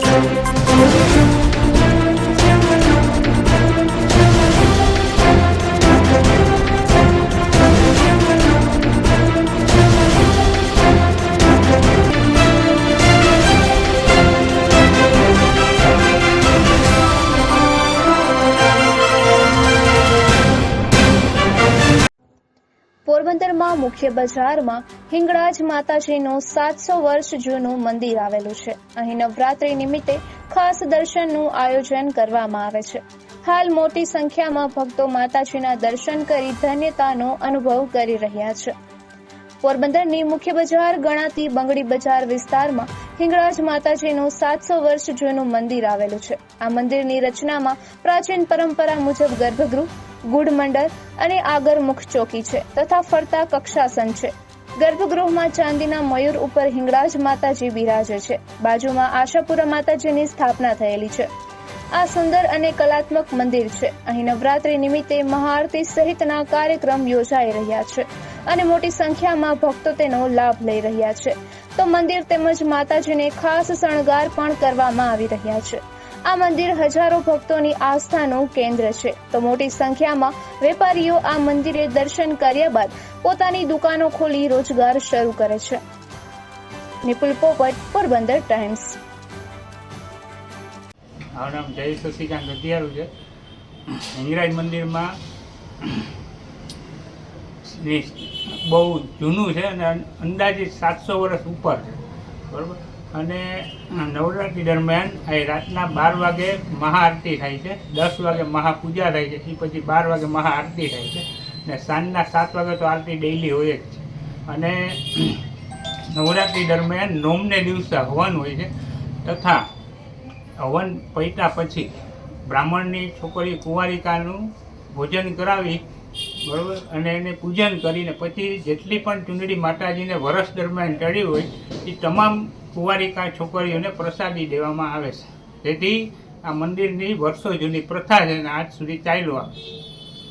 Música પોરબંદરમાં મુખ્ય બજારમાં હિંગળાજ માતાજીનું સાતસો વર્ષ જૂનું મંદિર આવેલું છે. અહીં નવરાત્રી નિમિત્તે ખાસ દર્શનનું આયોજન કરવામાં આવે છે. હાલ મોટી સંખ્યામાં ભક્તો માતાજીના દર્શન કરી ધન્યતાનો અનુભવ કરી રહ્યા છે. પોરબંદરની મુખ્ય બજાર ગણાતી બંગડી બજાર વિસ્તારમાં હિંગળાજ માતાજીનું સાતસો વર્ષ જૂનું મંદિર આવેલું છે. આ મંદિરની રચનામાં પ્રાચીન પરંપરા મુજબ ગર્ભગૃહ ગુડ મંડળ અને આગળ મુખ ચોકી છે તથા ફરતા કક્ષાસન છે. ગર્ભગૃહમાં ચાંદીના મયુર ઉપર હિંગળાજ માતાજી બિરાજે છે. બાજુમાં આશાપુરા માતાજીની સ્થાપના થયેલી છે. આ સુંદર અને કલાત્મક મંદિર છે. અહીં નવરાત્રી નિમિત્તે મહાઆરતી સહિતના કાર્યક્રમ યોજાઈ રહ્યા છે અને મોટી સંખ્યામાં ભક્તો તેનો લાભ લઈ રહ્યા છે. તો મંદિર તેમજ માતાજીને ખાસ શણગાર પણ કરવામાં આવી રહ્યા છે. આ મંદિર હજારો ભક્તોની આસ્થાનું કેન્દ્ર છે. તો મોટી સંખ્યામાં વેપારીઓ આ મંદિરે દર્શન કર્યા બાદ પોતાની દુકાનો ખોલી રોજગાર શરૂ કરે છે. નિપુલ પોપટ, પોરબંદર ટાઈમ્સ. મારું નામ જય શશિકાંત ગઢિયારું છે. હિંગરાજ મંદિરમાં ની બહુ જૂનું છે અને અંદાજિત સાતસો વર્ષ ઉપર છે. બરાબર? અને નવરાત્રિ દરમિયાન આ રાતના બાર વાગે મહાઆરતી થાય છે. દસ વાગે મહાપૂજા થાય છે. એ પછી બાર વાગે મહાઆરતી થાય છે. ને સાંજના સાત વાગે તો આરતી ડેઈલી હોય જ છે. અને નવરાત્રિ દરમિયાન નોમને દિવસે હવન હોય છે. તથા હવન પૈતા પછી બ્રાહ્મણની છોકરી કુંવારિકાનું ભોજન કરાવી બરાબર? અને એને પૂજન કરીને પછી જેટલી પણ ચૂંદડી માતાજીને વર્ષ દરમિયાન ચડી હોય, એ તમામ કુંવારિકા છોકરીઓને પ્રસાદી દેવામાં આવે છે. તેથી આ મંદિરની વર્ષો જૂની પ્રથા છે અને આજ સુધી ચાલ્યું આવે